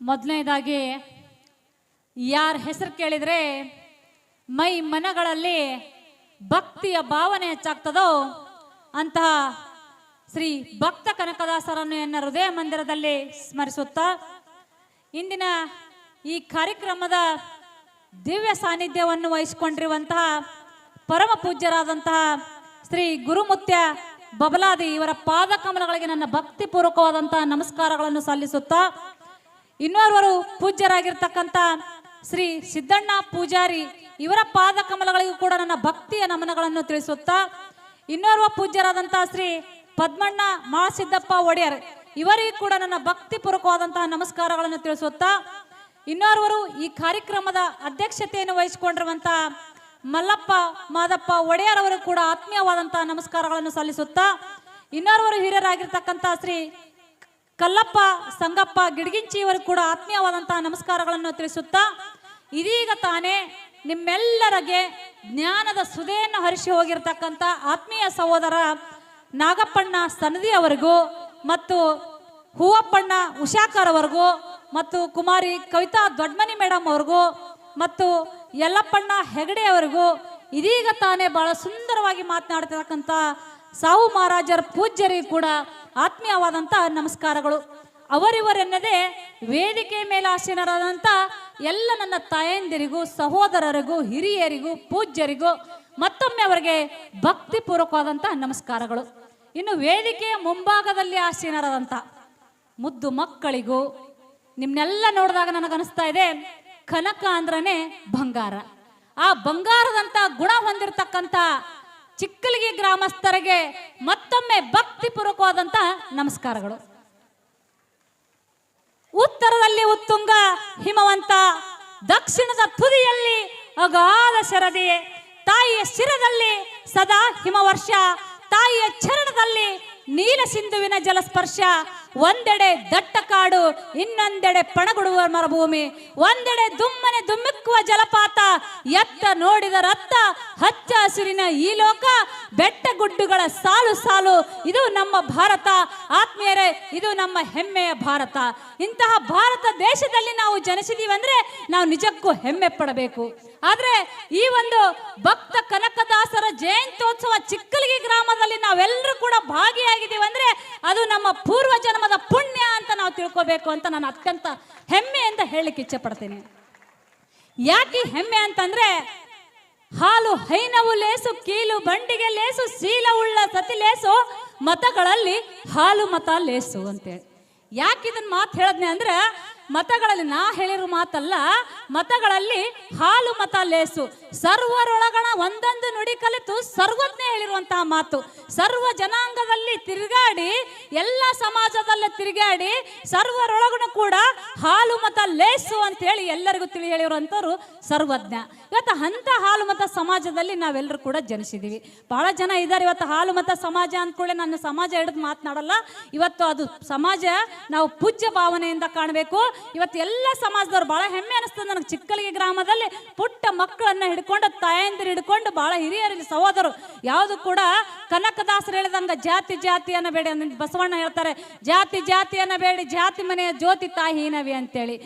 ಮೊದಲನೇದಾಗಿ, ಯಾರ ಹೆಸರು ಕೇಳಿದರೆ, ಮೈ ಮನಗಳಲ್ಲಿ ಭಕ್ತಿಯ ಭಾವನೆ ಹೆಚ್ಚಾಗ್ತದೋ ಅಂತಹ ಶ್ರೀ ಭಕ್ತ ಕನಕದಾಸರನ್ನು ಎನ್ನ ಹೃದಯ ಮಂದಿರದಲ್ಲಿ ಸ್ಮರಿಸುತ್ತಾ, ಇಂದಿನ ಈ ಕಾರ್ಯಕ್ರಮದ ದಿವ್ಯ ಸಾನ್ನಿಧ್ಯವನ್ನು ವಹಿಸಿಕೊಂಡಿರುವಂತಹ ಪರಮ ಪೂಜ್ಯರಾದಂತಹ ಶ್ರೀ ಗುರುಮುತ್ಯ ಬಬಲಾದಿ ಇವರ ಪಾದಕಮಲಗಳಿಗೆ ನನ್ನ ಭಕ್ತಿಪೂರ್ವಕವಾದಂತಹ ನಮಸ್ಕಾರಗಳನ್ನು ಸಲ್ಲಿಸುತ್ತಾ ಇನ್ನೋರ್ವರು ಪೂಜ್ಯರಾಗಿರ್ತಕ್ಕಂಥ ಶ್ರೀ ಸಿದ್ದಣ್ಣ ಪೂಜಾರಿ ಇವರ ಪಾದ ಕಮಲಗಳಿಗೂ ಕೂಡ ನನ್ನ ಭಕ್ತಿಯ ನಮನಗಳನ್ನು ತಿಳಿಸುತ್ತಾ, ಇನ್ನೋರ್ವ ಪೂಜ್ಯರಾದಂತಹ ಶ್ರೀ ಪದ್ಮಣ್ಣ ಮಾಸಿದ್ದಪ್ಪ ಒಡೆಯರ್ ಇವರಿಗೂ ಕೂಡ ನನ್ನ ಭಕ್ತಿ ಪೂರ್ವಕವಾದಂತಹ ನಮಸ್ಕಾರಗಳನ್ನು ತಿಳಿಸುತ್ತಾ, ಇನ್ನೋರ್ವರು ಈ ಕಾರ್ಯಕ್ರಮದ ಅಧ್ಯಕ್ಷತೆಯನ್ನು ವಹಿಸಿಕೊಂಡಿರುವಂತಹ ಮಲ್ಲಪ್ಪ ಮಾದಪ್ಪ ಒಡೆಯರ್ ಅವರು ಕೂಡ ಆತ್ಮೀಯವಾದಂತಹ ನಮಸ್ಕಾರಗಳನ್ನು ಸಲ್ಲಿಸುತ್ತಾ, ಇನ್ನೋರ್ವರು ಹಿರಿಯರಾಗಿರ್ತಕ್ಕಂಥ ಶ್ರೀ ಕಲ್ಲಪ್ಪ, ಸಂಗಪ್ಪ, ಗಿಡಗಿಂಚಿಯವರು ಕೂಡ ಆತ್ಮೀಯವಾದಂತಹ ನಮಸ್ಕಾರಗಳನ್ನು ತಿಳಿಸುತ್ತಾ ಇದೀಗ ತಾನೇ ನಿಮ್ಮೆಲ್ಲರಿಗೆ ಜ್ಞಾನದ ಸುದೆಯನ್ನು ಹರಿಸಿ ಹೋಗಿರ್ತಕ್ಕಂಥ ಆತ್ಮೀಯ ಸಹೋದರ ನಾಗಪ್ಪಣ್ಣ ಸನದಿ ಅವರಿಗೂ ಮತ್ತು ಹೂವಪ್ಪಣ್ಣ ಉಷಾಕರ್ ಅವರಿಗೂ ಮತ್ತು ಕುಮಾರಿ ಕವಿತಾ ದೊಡ್ಮನಿ ಮೇಡಮ್ ಅವ್ರಿಗೂ ಮತ್ತು ಯಲ್ಲಪ್ಪಣ್ಣ ಹೆಗಡೆ ಅವರಿಗೂ ಇದೀಗ ತಾನೇ ಬಹಳ ಸುಂದರವಾಗಿ ಮಾತನಾಡ್ತಿರ್ತಕ್ಕಂಥ ಸಾವು ಮಹಾರಾಜರ ಪೂಜ್ಯರಿಗೂ ಕೂಡ ಆತ್ಮೀಯವಾದಂಥ ನಮಸ್ಕಾರಗಳು. ಅವರಿವರೆನ್ನದೇ ವೇದಿಕೆ ಮೇಲೆ ಆಸೀನರಾದಂಥ ಎಲ್ಲ ನನ್ನ ತಾಯಂದಿರಿಗೂ, ಸಹೋದರರಿಗೂ, ಹಿರಿಯರಿಗೂ, ಪೂಜ್ಯರಿಗೂ, ಮತ್ತೊಮ್ಮೆ ಅವರಿಗೆ ಭಕ್ತಿಪೂರ್ವಕವಾದಂಥ ನಮಸ್ಕಾರಗಳು. ಇನ್ನು ವೇದಿಕೆಯ ಮುಂಭಾಗದಲ್ಲಿ ಆಸೀನರಾದಂಥ ಮುದ್ದು ಮಕ್ಕಳಿಗೂ, ನಿಮ್ನೆಲ್ಲ ನೋಡಿದಾಗ ನನಗನ್ನಿಸ್ತಾ ಇದೆ ಕನಕ ಅಂದ್ರನೇ ಬಂಗಾರ. ಆ ಬಂಗಾರದಂಥ ಗುಣ ಹೊಂದಿರತಕ್ಕಂಥ ಚಿಕ್ಕಲಿಗಿ ಗ್ರಾಮಸ್ಥರಿಗೆ ಮತ್ತೊಮ್ಮೆ ಭಕ್ತಿಪೂರ್ವಕವಾದಂತ ನಮಸ್ಕಾರಗಳು. ಉತ್ತರದಲ್ಲಿ ಉತ್ತುಂಗ, ಹಿಮವಂತ, ದಕ್ಷಿಣದ ತುದಿಯಲ್ಲಿ ಅಗಾಧ ಶರದಿ, ತಾಯಿಯ ಶಿರದಲ್ಲಿ ಸದಾ ಹಿಮವರ್ಷ, ತಾಯಿಯ ಚರಣದಲ್ಲಿ ನೀಲ ಸಿಂಧುವಿನ ಜಲಸ್ಪರ್ಶ ಒಂದೆಡೆ ದಟ್ಟ ಕಾಡು ಇನ್ನೊಂದೆಡೆ ಪಣಗುಡುವ ಮರುಭೂಮಿ, ಒಂದೆಡೆ ದುಮ್ಮನೆ ದುಮ್ಮಿಕ್ಕುವ ಜಲಪಾತ, ಎತ್ತ ನೋಡಿದ ರತ್ತ, ಹಚ್ಚ ಹಸಿರಿನ ಈ ಲೋಕ ಬೆಟ್ಟ ಗುಡ್ಡುಗಳ ಸಾಲು ಸಾಲು, ಇದು ನಮ್ಮ ಭಾರತ. ಆತ್ಮೀಯರೇ, ಇದು ನಮ್ಮ ಹೆಮ್ಮೆಯ ಭಾರತ. ಇಂತಹ ಭಾರತ ದೇಶದಲ್ಲಿ ನಾವು ಜನಿಸಿದೀವಿ ಅಂದ್ರೆ ನಾವು ನಿಜಕ್ಕೂ ಹೆಮ್ಮೆ ಪಡಬೇಕು. ಆದ್ರೆ ಈ ಒಂದು ಭಕ್ತ ಕನಕದಾಸರ ಜಯಂತ್ಯೋತ್ಸವ ಚಿಕ್ಕಲಿಗಿ ಗ್ರಾಮದಲ್ಲಿ ನಾವೆಲ್ಲರೂ ಕೂಡ ಭಾಗಿಯಾಗಿದ್ದೀವಿ ಅಂದ್ರೆ ಅದು ನಮ್ಮ ಪೂರ್ವ ಜನ್ಮದ ಪುಣ್ಯ ಅಂತ ನಾವು ತಿಳ್ಕೋಬೇಕು ಅಂತ ನಾನು ಅತ್ಯಂತ ಹೆಮ್ಮೆಯಿಂದ ಹೇಳಲಿಕ್ಕೆ ಇಚ್ಛೆ ಪಡ್ತೀನಿ ಯಾಕೆ ಹೆಮ್ಮೆ ಅಂತಂದ್ರೆ, ಹಾಲು ಹೈನವು ಲೇಸು, ಕೀಲು ಬಂಡಿಗೆ ಲೇಸು ಉಳ್ಳ ಸತಿ ಲೇಸು, ಮತಗಳಲ್ಲಿ ಹಾಲು ಮತ ಲೇಸು ಅಂತೇಳಿ. ಯಾಕೆ ಇದನ್ನ ಮಾತು ಹೇಳದ್ನೆ ಅಂದ್ರೆ ಮತಗಳಲ್ಲಿ ನಾ ಹೇಳಿರೋ ಮಾತಲ್ಲ, ಮತಗಳಲ್ಲಿ ಹಾಲು ಮತ ಲೇಸು. ಸರ್ವರೊಳಗಣ ಒಂದೊಂದು ನುಡಿ ಕಲಿತು ಸರ್ವಜ್ಞ ಹೇಳಿರುವಂತಹ ಮಾತು. ಸರ್ವ ಜನಾಂಗದಲ್ಲಿ ತಿರುಗಾಡಿ, ಎಲ್ಲ ಸಮಾಜದಲ್ಲೇ ತಿರುಗಾಡಿ, ಸರ್ವರೊಳಗಣ ಕೂಡ ಹಾಲು ಮತ ಲೇಸು ಅಂತ ಹೇಳಿ ಎಲ್ಲರಿಗೂ ತಿಳಿ ಹೇಳಿರುವಂಥವ್ರು ಸರ್ವಜ್ಞ. ಇವತ್ತು ಅಂತ ಹಾಲು ಮತ ಸಮಾಜದಲ್ಲಿ ನಾವೆಲ್ಲರೂ ಕೂಡ ಜನಿಸಿದ್ದೀವಿ ಬಹಳ ಜನ ಇದ್ದಾರೆ ಇವತ್ತು ಹಾಲು ಮತ ಸಮಾಜ ಅಂದ್ಕೊಳ್ಳಿ ನನ್ನ ಸಮಾಜ ಹಿಡಿದು ಮಾತನಾಡಲ್ಲ. ಇವತ್ತು ಅದು ಸಮಾಜ ನಾವು ಪೂಜ್ಯ ಭಾವನೆಯಿಂದ ಕಾಣಬೇಕು. ಇವತ್ತು ಎಲ್ಲ ಸಮಾಜದವ್ರು ಬಹಳ ಹೆಮ್ಮೆ ಅನಿಸ್ತದೆ ನನಗೆ. ಚಿಕ್ಕಲಿಗೆ ಗ್ರಾಮದಲ್ಲಿ ಪುಟ್ಟ ಮಕ್ಕಳನ್ನ ಹಿಡ್ಕೊಂಡು, ತಾಯಂದಿರು ಹಿಡ್ಕೊಂಡು ಬಹಳ ಹಿರಿಯರಿಗೆ ಸಹೋದರು ಯಾವುದು ಕೂಡ ಕನಕದಾಸರು ಹೇಳಿದಂಗ ಜಾತಿ ಜಾತಿಯನ್ನ ಬೇಡಿ ಬಸವಣ್ಣ ಹೇಳ್ತಾರೆ. ಜಾತಿ ಜಾತಿಯನ್ನು ಬೇಡಿ ಜಾತಿ ಮನೆಯ ಜ್ಯೋತಿ ತಾಹೀನವಿ ಅಂತೇಳಿ.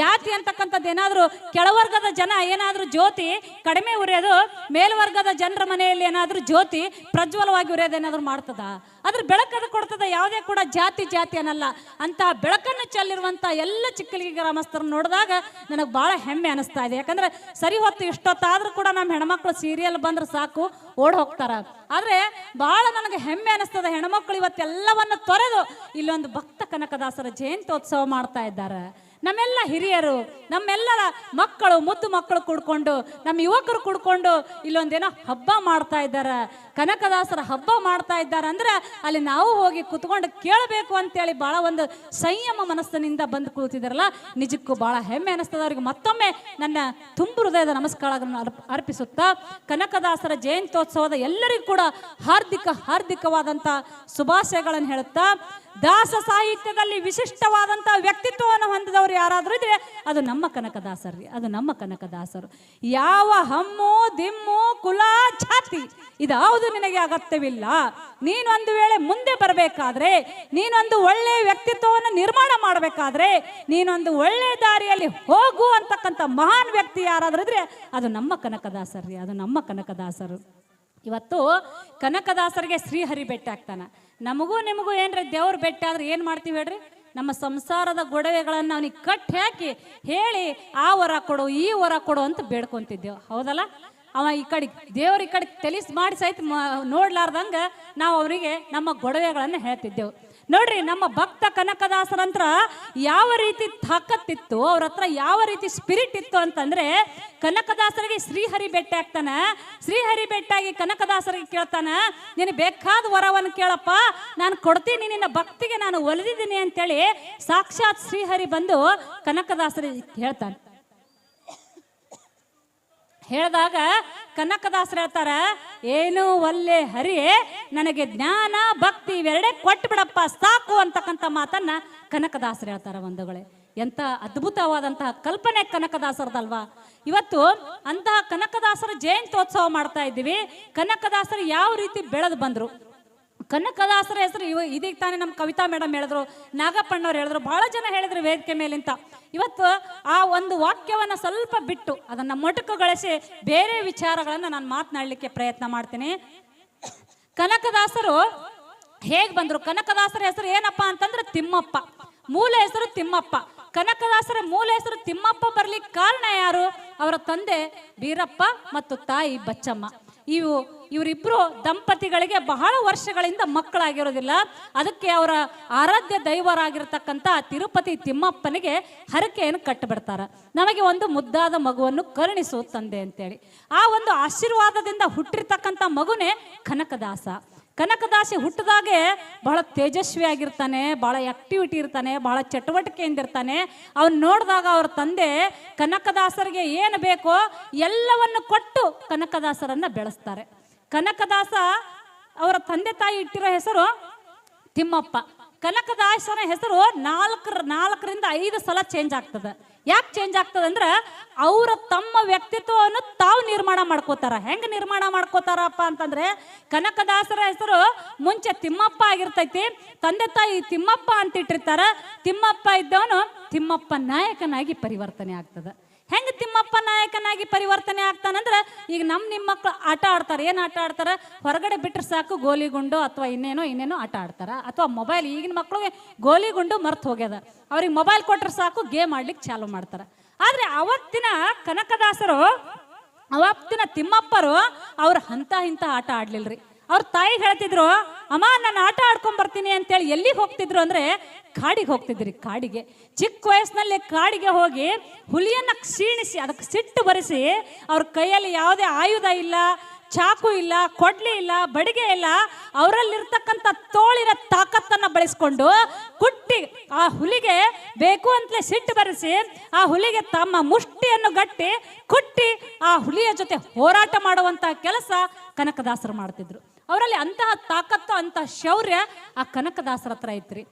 ಜಾತಿ ಅಂತಕ್ಕಂಥದ್ದು ಏನಾದರೂ ಕೆಳವರ್ಗದ ಜನ ಏನಾದರೂ ಜ್ಯೋತಿ ಕಡಿಮೆ ಉರಿಯೋದು, ಮೇಲ್ವರ್ಗದ ಜನರ ಮನೆಯಲ್ಲಿ ಏನಾದರೂ ಜ್ಯೋತಿ ಪ್ರಜ್ವಲವಾಗಿ ಉರಿಯೋದು ಏನಾದರೂ ಮಾಡ್ತದ? ಅದ್ರ ಬೆಳಕದ ಕೊಡ್ತದ ಯಾವುದೇ ಕೂಡ ಜಾತಿ ಜಾತಿ ಅನ್ನಲ್ಲ. ಅಂತ ಬೆಳಕನ್ನು ಚೆಲ್ಲಿರುವಂಥ ಎಲ್ಲ ಚಿಕ್ಕಲಿಗೆ ಗ್ರಾಮಸ್ಥರು ನೋಡಿದಾಗ ನನಗೆ ಬಹಳ ಹೆಮ್ಮೆ ಅನಿಸ್ತಾ ಇದೆ. ಯಾಕಂದ್ರೆ ಸರಿ ಹೊತ್ತು ಇಷ್ಟೊತ್ತಾದ್ರೂ ಕೂಡ ನಮ್ಮ ಹೆಣ್ಮಕ್ಳು ಸೀರಿಯಲ್ ಬಂದ್ರೆ ಸಾಕು, ಓಡ್ ಹೋಗ್ತಾರ. ಆದ್ರೆ ಬಹಳ ನನಗೆ ಹೆಮ್ಮೆ ಅನಿಸ್ತದೆ ಹೆಣ್ಮಕ್ಳು ಇವತ್ತೆಲ್ಲವನ್ನ ತೊರೆದು ಇಲ್ಲೊಂದು ಭಕ್ತ ಕನಕದಾಸರ ಜಯಂತ್ಯೋತ್ಸವ ಮಾಡ್ತಾ ಇದ್ದಾರೆ. ನಮ್ಮೆಲ್ಲ ಹಿರಿಯರು, ನಮ್ಮೆಲ್ಲರ ಮಕ್ಕಳು, ಮುದ್ದು ಮಕ್ಕಳು ಕುಡ್ಕೊಂಡು ನಮ್ಮ ಯುವಕರು ಕುಡ್ಕೊಂಡು ಇಲ್ಲೊಂದೇನೋ ಹಬ್ಬ ಮಾಡ್ತಾ ಇದ್ದಾರೆ. ಕನಕದಾಸರ ಹಬ್ಬ ಮಾಡ್ತಾ ಇದ್ದಾರೆ ಅಂದ್ರೆ ಅಲ್ಲಿ ನಾವು ಹೋಗಿ ಕುತ್ಕೊಂಡು ಕೇಳಬೇಕು ಅಂತೇಳಿ ಭಾಳ ಒಂದು ಸಂಯಮ ಮನಸ್ಸಿನಿಂದ ಬಂದು ಕೂತಿದಾರಲ್ಲ ನಿಜಕ್ಕೂ ಭಾಳ ಹೆಮ್ಮೆ ಅನಿಸ್ತದೆ. ಅವ್ರಿಗೆ ಮತ್ತೊಮ್ಮೆ ನನ್ನ ತುಂಬು ಹೃದಯದ ಅರ್ಪ- ಅರ್ಪಿಸುತ್ತಾ, ಕನಕದಾಸರ ಜಯಂತ್ಯೋತ್ಸವದ ಎಲ್ಲರಿಗೂ ಕೂಡ ಹಾರ್ದಿಕ ಹಾರ್ದಿಕವಾದಂಥ ಶುಭಾಶಯಗಳನ್ನು ಹೇಳುತ್ತಾ, ದಾಸ ಸಾಹಿತ್ಯದಲ್ಲಿ ವಿಶಿಷ್ಟವಾದಂಥ ವ್ಯಕ್ತಿತ್ವವನ್ನು ಹೊಂದಿದವರು ಯಾರಾದರೂ ಇದ್ರೆ ಅದು ನಮ್ಮ ಕನಕದಾಸರ್ರಿ, ಅದು ನಮ್ಮ ಕನಕದಾಸರು. ಯಾವ ಹಮ್ಮು, ದಿಮ್ಮು, ಕುಲ ಛಾತಿ ಇದಾವುದು ನಿನಗೆ ಅಗತ್ಯವಿಲ್ಲ. ನೀನೊಂದು ವೇಳೆ ಮುಂದೆ ಬರಬೇಕಾದ್ರೆ, ನೀನೊಂದು ಒಳ್ಳೆ ವ್ಯಕ್ತಿತ್ವವನ್ನು ನಿರ್ಮಾಣ ಮಾಡಬೇಕಾದ್ರೆ, ನೀನೊಂದು ಒಳ್ಳೆ ದಾರಿಯಲ್ಲಿ ಹೋಗು ಅಂತಕ್ಕಂಥ ಮಹಾನ್ ವ್ಯಕ್ತಿ ಯಾರಾದರೂ ಇದ್ರೆ ಅದು ನಮ್ಮ ಕನಕದಾಸರು ರೀ ಅದು ನಮ್ಮ ಕನಕದಾಸರು. ಇವತ್ತು ಕನಕದಾಸರಿಗೆ ಶ್ರೀಹರಿ ಬೆಟ್ಟ ಆಗ್ತಾನೆ. ನಮಗೂ ನಿಮಗೂ ಏನ್ರಿ ದೇವ್ರ ಬೆಟ್ಟ ಆದ್ರೆ ಏನು ಮಾಡ್ತೀವಿ ಹೇಳ್ರಿ? ನಮ್ಮ ಸಂಸಾರದ ಗೊಡವೆಗಳನ್ನು ಅವನಿಗೆ ಕಟ್ಟಿ ಹಾಕಿ ಹೇಳಿ, ಆ ವರ ಕೊಡು, ಈ ವರ ಕೊಡು ಅಂತ ಬೇಡ್ಕೊತಿದ್ದೆವು. ಹೌದಲ್ಲ? ಅವ ಈ ಕಡೆ ದೇವ್ರ ಈ ಕಡೆ ತೆಲಿಸ್ ಮಾಡಿ ಸಹಿತ ನೋಡ್ಲಾರ್ದಂಗ ನಾವು ಅವರಿಗೆ ನಮ್ಮ ಗೊಡವೆಗಳನ್ನು ಹೇಳ್ತಿದ್ದೆವು. ನೋಡ್ರಿ ನಮ್ಮ ಭಕ್ತ ಕನಕದಾಸರಂತ್ರ ಯಾವ ರೀತಿ ತಾಕತ್ತಿತ್ತು, ಅವ್ರ ಹತ್ರ ಯಾವ ರೀತಿ ಸ್ಪಿರಿಟ್ ಇತ್ತು ಅಂತಂದ್ರೆ ಕನಕದಾಸರಿಗೆ ಶ್ರೀಹರಿ ಬೆಟ್ಟ ಆಗ್ತಾನ ಶ್ರೀಹರಿ ಬೆಟ್ಟಾಗಿ ಕನಕದಾಸರಿಗೆ ಕೇಳ್ತಾನ, ನೀನು ಬೇಕಾದ ವರವನ್ನು ಕೇಳಪ್ಪ, ನಾನು ಕೊಡ್ತೀನಿ, ನಿನ್ನ ಭಕ್ತಿಗೆ ನಾನು ಒಲಿದಿದ್ದೀನಿ ಅಂತೇಳಿ ಸಾಕ್ಷಾತ್ ಶ್ರೀಹರಿ ಬಂದು ಕನಕದಾಸರಿಗೆ ಹೇಳ್ತಾನೆ. ಹೇಳಿದಾಗ ಕನಕದಾಸರು ಹೇಳ್ತಾರ, ಏನು ಒಲ್ಲೆ ಹರಿ, ನನಗೆ ಜ್ಞಾನ, ಭಕ್ತಿ ಇವೆರಡೇ ಕೊಟ್ಟು ಬಿಡಪ್ಪ ಸಾಕು ಅಂತಕ್ಕಂಥ ಮಾತನ್ನ ಕನಕದಾಸರು ಹೇಳ್ತಾರ ಬಂಧುಗಳೇ. ಎಂಥ ಅದ್ಭುತವಾದಂತಹ ಕಲ್ಪನೆ ಕನಕದಾಸರದಲ್ವಾ. ಇವತ್ತು ಅಂತಹ ಕನಕದಾಸರ ಜಯಂತ್ಯೋತ್ಸವ ಮಾಡ್ತಾ ಇದ್ದೀವಿ. ಕನಕದಾಸರು ಯಾವ ರೀತಿ ಬೆಳೆದು ಬಂದ್ರು? ಕನಕದಾಸರ ಹೆಸರು ಇವ ಇದೀಗ ತಾನೇ ನಮ್ಮ ಕವಿತಾ ಮೇಡಮ್ ಹೇಳಿದ್ರು ನಾಗಪ್ಪಣ್ಣವ್ರು ಹೇಳಿದ್ರು, ಬಹಳ ಜನ ಹೇಳಿದ್ರು ವೇದಿಕೆ ಮೇಲಿಂತ. ಇವತ್ತು ಆ ಒಂದು ವಾಕ್ಯವನ್ನು ಸ್ವಲ್ಪ ಬಿಟ್ಟು ಅದನ್ನು ಮೊಟಕುಗೊಳಿಸಿ ಬೇರೆ ವಿಚಾರಗಳನ್ನು ನಾನು ಮಾತನಾಡಲಿಕ್ಕೆ ಪ್ರಯತ್ನ ಮಾಡ್ತೀನಿ. ಕನಕದಾಸರು ಹೇಗೆ ಬಂದರು? ಕನಕದಾಸರ ಹೆಸರು ಏನಪ್ಪ ಅಂತಂದ್ರೆ ತಿಮ್ಮಪ್ಪ. ಮೂಲ ಹೆಸರು ತಿಮ್ಮಪ್ಪ. ಕನಕದಾಸರ ಮೂಲ ಹೆಸರು ತಿಮ್ಮಪ್ಪ ಬರ್ಲಿಕ್ಕೆ ಕಾರಣ ಯಾರು? ಅವರ ತಂದೆ ಬೀರಪ್ಪ ಮತ್ತು ತಾಯಿ ಬಚ್ಚಮ್ಮ. ಇವು ಇವರಿಬ್ರು ದಂಪತಿಗಳಿಗೆ ಬಹಳ ವರ್ಷಗಳಿಂದ ಮಕ್ಕಳಾಗಿರೋದಿಲ್ಲ. ಅದಕ್ಕೆ ಅವರ ಆರಾಧ್ಯ ದೈವರಾಗಿರ್ತಕ್ಕಂಥ ತಿರುಪತಿ ತಿಮ್ಮಪ್ಪನಿಗೆ ಹರಕೆಯನ್ನು ಕಟ್ಟಿಬಿಡ್ತಾರೆ. ನಮಗೆ ಒಂದು ಮುದ್ದಾದ ಮಗುವನ್ನು ಕರುಣಿಸು ತಂದೆ ಅಂತೇಳಿ. ಆ ಒಂದು ಆಶೀರ್ವಾದದಿಂದ ಹುಟ್ಟಿರ್ತಕ್ಕಂಥ ಮಗುನೇ ಕನಕದಾಸ. ಕನಕದಾಸಿ ಹುಟ್ಟಿದಾಗೆ ಬಹಳ ತೇಜಸ್ವಿ ಆಗಿರ್ತಾನೆ, ಬಹಳ ಆಕ್ಟಿವಿಟಿ ಇರ್ತಾನೆ, ಬಹಳ ಚಟುವಟಿಕೆಯಿಂದ ಇರ್ತಾನೆ. ಅವ್ನು ನೋಡಿದಾಗ ಅವ್ರ ತಂದೆ ಕನಕದಾಸರಿಗೆ ಏನು ಬೇಕೋ ಎಲ್ಲವನ್ನು ಕೊಟ್ಟು ಕನಕದಾಸರನ್ನ ಬೆಳೆಸ್ತಾರೆ. ಕನಕದಾಸ ಅವರ ತಂದೆ ತಾಯಿ ಇಟ್ಟಿರೋ ಹೆಸರು ತಿಮ್ಮಪ್ಪ. ಕನಕದಾಸನ ಹೆಸರು ನಾಲ್ಕರ, ನಾಲ್ಕರಿಂದ ಐದು ಸಲ ಚೇಂಜ್ ಆಗ್ತದೆ. ಯಾಕೆ ಚೇಂಜ್ ಆಗ್ತದಂದ್ರೆ ಅವರ ತಮ್ಮ ವ್ಯಕ್ತಿತ್ವವನ್ನು ತಾವು ನಿರ್ಮಾಣ ಮಾಡ್ಕೋತಾರ. ಹೆಂಗೆ ನಿರ್ಮಾಣ ಮಾಡ್ಕೋತಾರಪ್ಪ ಅಂತಂದ್ರೆ, ಕನಕದಾಸರ ಹೆಸರು ಮುಂಚೆ ತಿಮ್ಮಪ್ಪ ಆಗಿರ್ತೈತಿ. ತಂದೆ ತಾಯಿ ತಿಮ್ಮಪ್ಪ ಅಂತ ಇಟ್ಟಿರ್ತಾರ ತಿಮ್ಮಪ್ಪ ಇದ್ದವನು ತಿಮ್ಮಪ್ಪ ನಾಯಕನಾಗಿ ಪರಿವರ್ತನೆ ಆಗ್ತದೆ. ಹೆಂಗ್ ತಿಮ್ಮಪ್ಪ ನಾಯಕನಾಗಿ ಪರಿವರ್ತನೆ ಆಗ್ತಾನಂದ್ರೆ, ಈಗ ನಮ್ಮ ನಿಮ್ಮ ಮಕ್ಕಳು ಆಟ ಆಡ್ತಾರೆ, ಏನು ಆಟ ಆಡ್ತಾರೆ? ಹೊರಗಡೆ ಬಿಟ್ಟರೆ ಸಾಕು ಗೋಲಿಗುಂಡು ಅಥವಾ ಇನ್ನೇನೋ ಇನ್ನೇನೋ ಆಟ ಆಡ್ತಾರ. ಅಥವಾ ಮೊಬೈಲ್ ಈಗಿನ ಮಕ್ಕಳಿಗೆ ಗೋಲಿಗುಂಡು ಮರ್ತು ಹೋಗ್ಯದ. ಅವ್ರಿಗೆ ಮೊಬೈಲ್ ಕೊಟ್ಟರೆ ಸಾಕು ಗೇಮ್ ಆಡ್ಲಿಕ್ಕೆ ಚಾಲು ಮಾಡ್ತಾರೆ. ಆದರೆ ಅವತ್ತಿನ ಕನಕದಾಸರು, ಅವತ್ತಿನ ತಿಮ್ಮಪ್ಪರು, ಅವ್ರು ಹಂತ ಇಂಥ ಆಟ ಆಡ್ಲಿಲ್ರಿ. ಅವ್ರ ತಾಯಿ ಹೇಳ್ತಿದ್ರು, ಅಮ್ಮ, ನಾನು ಆಟ ಆಡ್ಕೊಂಡ್ ಬರ್ತೀನಿ ಅಂತೇಳಿ ಎಲ್ಲಿಗೆ ಹೋಗ್ತಿದ್ರು ಅಂದ್ರೆ ಕಾಡಿಗೆ ಹೋಗ್ತಿದ್ರಿ, ಕಾಡಿಗೆ. ಚಿಕ್ಕ ವಯಸ್ಸಿನಲ್ಲಿ ಕಾಡಿಗೆ ಹೋಗಿ ಹುಲಿಯನ್ನ ಕ್ಷೀಣಿಸಿ, ಅದಕ್ಕೆ ಸಿಟ್ಟು ಬರೆಸಿ ಅವ್ರ ಕೈಯಲ್ಲಿ ಯಾವುದೇ ಆಯುಧ ಇಲ್ಲ, ಚಾಕು ಇಲ್ಲ, ಕೊಡ್ಲಿ ಇಲ್ಲ, ಬಡಿಗೆ ಇಲ್ಲ, ಅವರಲ್ಲಿರ್ತಕ್ಕಂಥ ತೋಳಿನ ತಾಕತ್ತನ್ನ ಬಳಸ್ಕೊಂಡು ಕುಟ್ಟಿ ಆ ಹುಲಿಗೆ ಬೇಕು ಅಂತಲೇ ಸಿಟ್ಟು ಬರೆಸಿ ಆ ಹುಲಿಗೆ ತಮ್ಮ ಮುಷ್ಟಿಯನ್ನು ಗಟ್ಟಿ ಕುಟ್ಟಿ ಆ ಹುಲಿಯ ಜೊತೆ ಹೋರಾಟ ಮಾಡುವಂತಹ ಕೆಲಸ ಕನಕದಾಸರು ಮಾಡ್ತಿದ್ರು. ಅವರಲ್ಲಿ ಅಂತಹ ತಾಕತ್ತು ಅಂತಹ ಶೌರ್ಯ ಆ ಕನಕದಾಸರ ಹತ್ರ ಐತ್ರಿ.